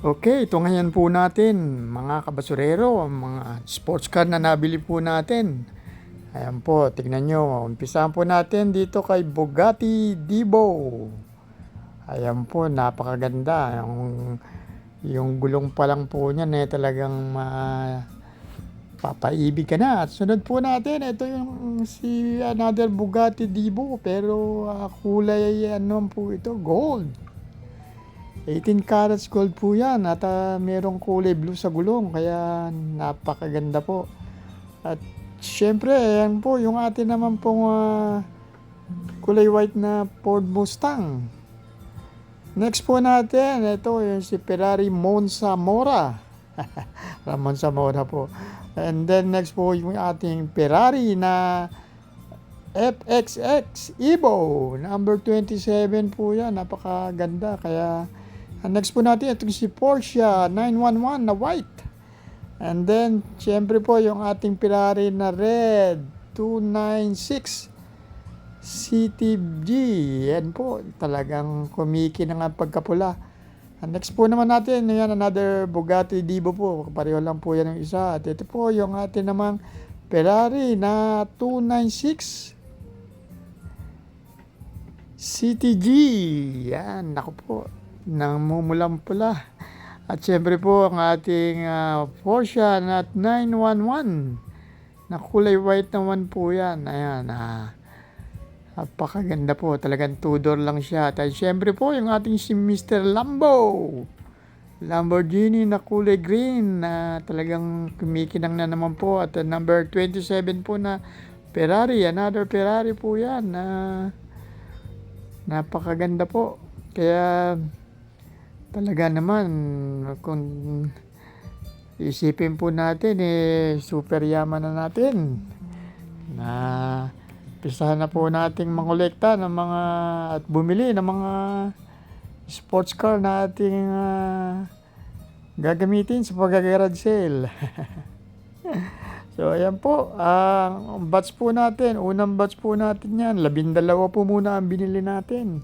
Okay, ito ngayon po natin, mga kabasurero, mga sports car na nabili po natin. Ayan po, tignan nyo. Umpisahan po natin dito kay Bugatti Divo. Ayan po, napakaganda. Yung, yung gulong pa lang po niyan eh, talagang ma, papaibig ka na. At sunod po natin, ito yung si another Bugatti Divo. Pero ah, kulay ano po ito, gold. 18 carats gold po yan at ah, merong kulay blue sa gulong kaya napakaganda po. At syempre, ayan po yung atin naman pong ah, kulay white na Ford Mustang. Next po natin, ito yung si Ferrari Monza Mora. Monza Mora po. And then next po yung ating Ferrari na FXX Evo. Number 27 po yan. Napakaganda. Kaya ang next po natin, ito si Porsche 911 na white. And then, syempre po, yung ating Ferrari na red 296 CTG. Yan po, talagang kumiki na nga pagkapula. Ang next po naman natin, yan, another Bugatti Divo po. Pareho lang po yan yung isa. At ito po, yung ating namang Ferrari na 296 CTG. Yan, naku po. Namumulang pula. At syempre po ang ating ah, Porsche na 911 na kulay white naman po yan. Ayan, ah. Napakaganda po. Talagang two-door lang siya. At syempre po yung ating si Mr. Lambo. Lamborghini na kulay green na talagang kumikinang na naman po. At uh, number 27 po na Ferrari. Another Ferrari po yan. na napakaganda po. Kaya talaga naman kung isipin po natin eh super yaman na natin na pisahan na po nating mangolekta ng mga at bumili ng mga sports car na ating ah, gagamitin sa pag-garage sale. so ayan po, ang batch po natin, unang batch po natin yan, labindalawa po muna ang binili natin.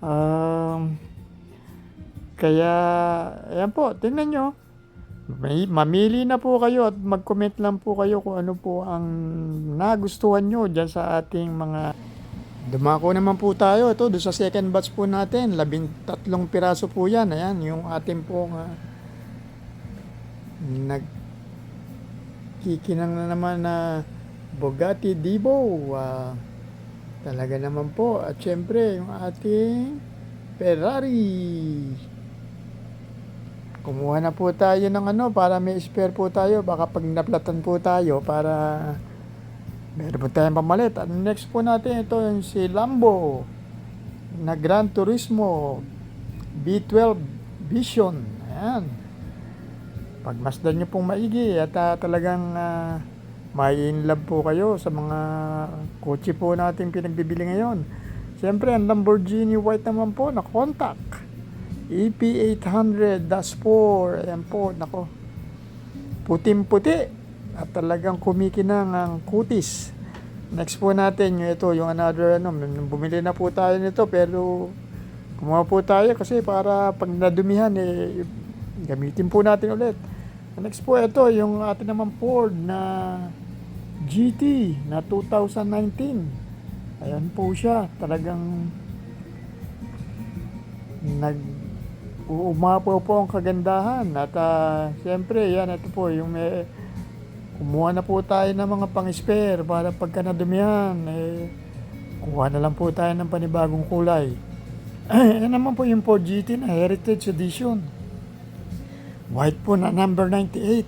Um, kaya, ayan po, tingnan nyo. May, mamili na po kayo at mag-comment lang po kayo kung ano po ang nagustuhan nyo dyan sa ating mga... Dumako naman po tayo. Ito, doon sa second batch po natin. Labing tatlong piraso po yan. Ayan, yung ating po uh, nag kikinang na naman na Bugatti Divo. Ah, talaga naman po. At syempre, yung ating Ferrari. Kumuha na po tayo ng ano para may spare po tayo. Baka pag naplatan po tayo para meron po tayong pamalit. At next po natin ito yung si Lambo na Gran Turismo B12 Vision. Ayan. Pagmasdan nyo pong maigi at ah, talagang uh, may in love po kayo sa mga kotse po natin pinagbibili ngayon. Siyempre, ang Lamborghini white naman po na contact. E EP800-4. Ayan po, nako. Puting-puti. At talagang kumikinang ang kutis. Next po natin, yung ito, yung another, ano, bumili na po tayo nito, pero kumuha po tayo kasi para pag nadumihan, eh, gamitin po natin ulit. Next po, ito, yung atin naman Ford na GT na 2019. Ayan po siya, talagang nag umapaw po ang kagandahan. At uh, siyempre yan ito po yung may kumuha na po tayo ng mga pang spare para pagka nadumihan eh kuha na lang po tayo ng panibagong kulay. Yan naman po yung Ford GT na Heritage Edition. White po na number 98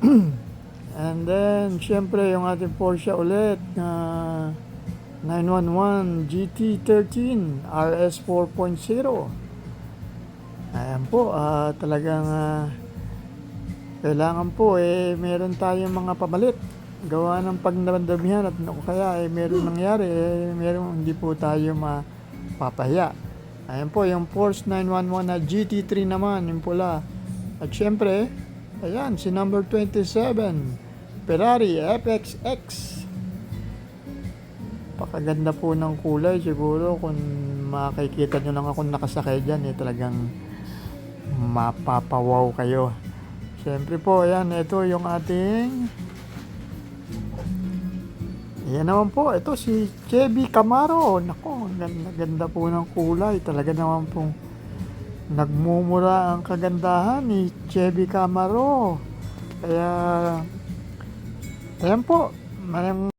and then siyempre yung ating Porsche ulit na 911 GT13 RS 4.0 Ayan po, ah, talagang ah, kailangan po eh meron tayong mga pamalit. Gawa ng pagdadamihan at naku kaya eh meron nangyari eh meron hindi po tayo mapapahiya. Ayan po, yung Porsche 911 na GT3 naman, yung pula. At syempre, ayan, si number 27, Ferrari FXX. Pakaganda po ng kulay siguro kung makikita nyo lang ako nakasakay dyan eh talagang mapapawaw kayo. Siyempre po, ayan, ito yung ating Yan naman po, ito si Chevy Camaro. Nako, ganda, ganda po ng kulay. Talaga naman pong nagmumura ang kagandahan ni Chevy Camaro. Kaya, ayan po, mayang